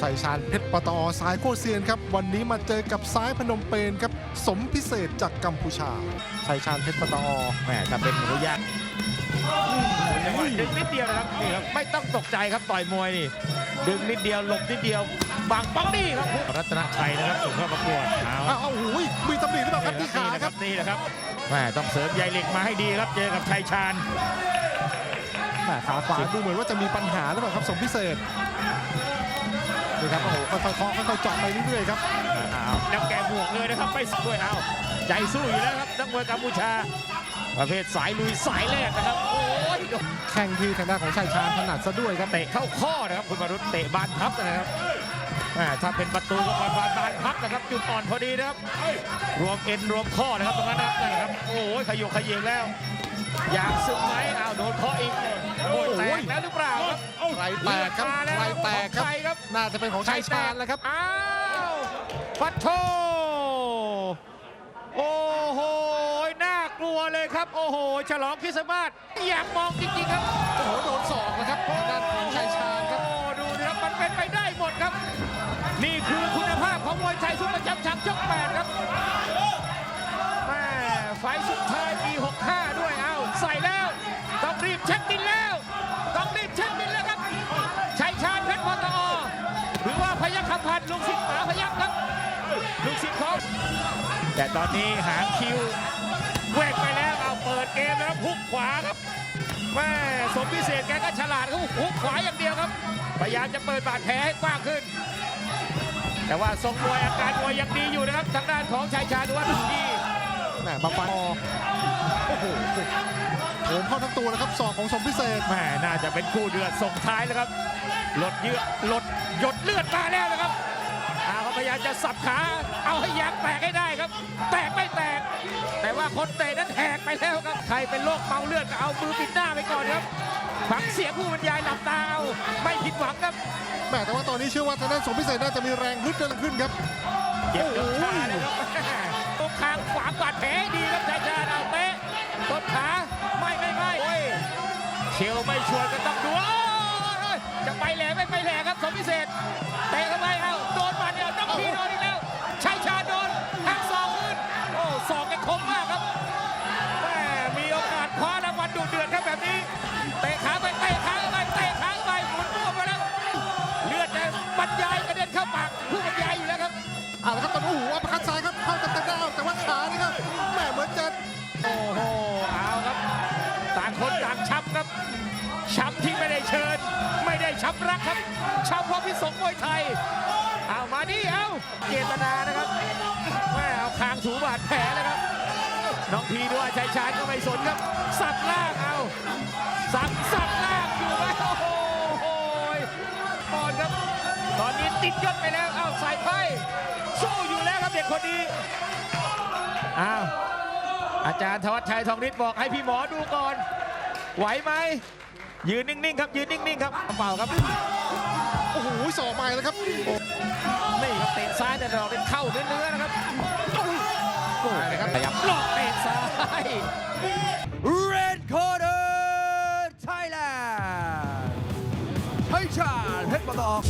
ชัยชาญเพชรปตอสายโคเซียนครับ วันนี้มาเจอกับซ้ายพนมเปญครับ สมพิเศษจากกัมพูชาชัยชาญเพชรปตอแหมถ้าเป็นหมูย่างจังหวะดึงนิดเดียวนะครับนี่ครับไม่ต้องตกใจครับต่อยมวยนี่ดึงนิดเดียวหลบนิดเดียวบางปังนี่ครับรัตนชัยนะครับส่งเข้าประกวดเอาอ้าวอ้าวโอ้ยมีตำหนิหรือเปล่าครับที่ขาครับนี่แหละครับแหมต้องเสริมใยเหล็กมาให้ดีครับเจอกับชัยชาญแหม่ขาขวาดูเหมือนว่าจะมีปัญหาหรือเปล่าครับสมพิเศษ นี่ครับโอ้โหค่อยๆเคาะค่อยๆเจาะไปเรื่อยๆครับเอาแล้วแกบวกเลยนะครับไม่ด้วยเอาใจสู้อยู่แล้วครับนักมวยกัมพูชา ประเภทสายลุยสายแรกนะครับโอ้ยแข่งที่ทางด้านของชัยชาญถนัดซะด้วยครับเตะเข้าข้อนะครับคุณมารุตเตะบานพับนะครับแหม่ถ้าเป็นประตูก็บานบานพับนะครับจุดอ่อนพอดีนะครับ รวมเอ็นรวมข้อนะครับตรงนั้นนะครับนั่นนะครับโอ้ยขยกขยเยงแล้ว อยากซึมไหมอ้าวโดนเคาะอีกโอ้ยแตกแล้วหรือเปล่าครับ ไรแตกครับเลือดมาแล้วไรแตกครับของใครครับ น่าจะเป็นของชัยชาญแล้วครับ อ้าวปัดโทโอ้โห น่ากลัวเลยครับ โอ้โห ฉลองคริสต์มาสอยากมองจริงๆครับ โอ้โห โดนศอกนะครับทางด้านของชัยชาญครับ โอ้ดูนะครับ มันเป็นไปได้หมดครับ นี่คือคุณภาพของมวยไทยซุปเปอร์แชมป์ชักยกแปดครับแม่ไฟล์สุดท้ายปี 65 ด้วย เอ้า ใส่แล้ว ต้องรีบเช็ค พยัคฆ์คำพันธ์ลูกศิษย์หมาพยัคฆ์ครับลูกศิษย์ของแต่ตอนนี้หางคิวแหวกไปแล้วเอาเปิดเกมแล้วพุกขวาครับแม่สมพิเศษแกก็ฉลาดครับหุกขวาอย่างเดียวครับ พยายามจะเปิดบาดแผลให้กว้างขึ้น แต่ว่าทรงมวยอาการมวยยังดีอยู่นะครับ ทางด้านของชายชาญดูว่าดีแหมมาฟันคอโอ้โหโหมเข้าทั้งตัวนะครับศอกของสมพิเศษแม่น่าจะเป็นคู่เดือดส่งท้ายแล้วครับ หลดเยือหลดหยดเลือดมาแล้วนะครับอาเขาพยายามจะสับขา เอาให้ยางแตกให้ได้ครับ แตกไม่แตก แต่ว่าคนเตะนั้นแหกไปแล้วครับ ใครเป็นโรคเมาเลือดก็เอามือปิดหน้าไปก่อนครับฟังเสียงผู้บรรยายหลับตาเอาไม่ผิดหวังครับแหมแต่ว่าตอนนี้เชื่อว่าทางด้านสมพิเศษน่าจะมีแรงฮึดเดินขึ้นครับเจ็บจนขาเลยครับตรงคางขวางบาดแผลให้ดีครับชายชาญเอาเตะต้นขาไม่ไม่ไม่โอ้ยเชลไม่ชวนก็ต้องดูโอ้ยจะ ไปแหลไม่ไปแหลครับสมพิเศษเตะเข้าไปเอาโดนมาเดียวน้องพีโดนอีกแล้วชายชาญโดนหักศอกขึ้นโอ้ศอกแกคมมากครับแม่มีโอกาสคว้ารางวัลดูเดือดครับแบบนี้เตะขาไปเตะขาเข้าไปเตะขาเข้าไปหมุนตัวไปแล้วเลือดเนี่ยบรรยายกระเด็นเข้าปากผู้บรรยายอยู่แล้วครับเอาละครับตอนนี้โอ้โหอัปเปอร์คัดซ้ายครับเข้าเต็มๆได้แต่ว่าขานี่ครับแหมเหมือนจะโอ้โหเอาครับ ต่างคนต่างช้ำครับช้ำที่ รักครับช้ำเพราะพิสงมวยไทย เอามาดิเอาเจตนานะครับแม่เอาคางถูบาดแผลเลยครับ น้องพีด้วยชัยชาญก็ไม่สนครับ สับล่างเอาสับสับล่างอยู่ไหมโอ้โหโอ้ยปอนครับ ตอนนี้ติดยศไปแล้วเอาใส่ไพ่สู้อยู่แล้วครับเด็กคนนี้อ้าวอาจารย์ธวัชชัยทองฤทธิ์บอกให้พี่หมอดูก่อน ไหวไหม ยืนนิ่งๆครับยืนนิ่งๆครับเปล่าครับโอ้โหศอกใหม่แล้วครับโอ้นี่ครับเตะซ้ายแต่ดอกเด็เข้าเนื้อๆนะครับโหนะครับขยับหลอกเตะซ้าย Red Corner Thailand ชัยชาญเพชรปตอก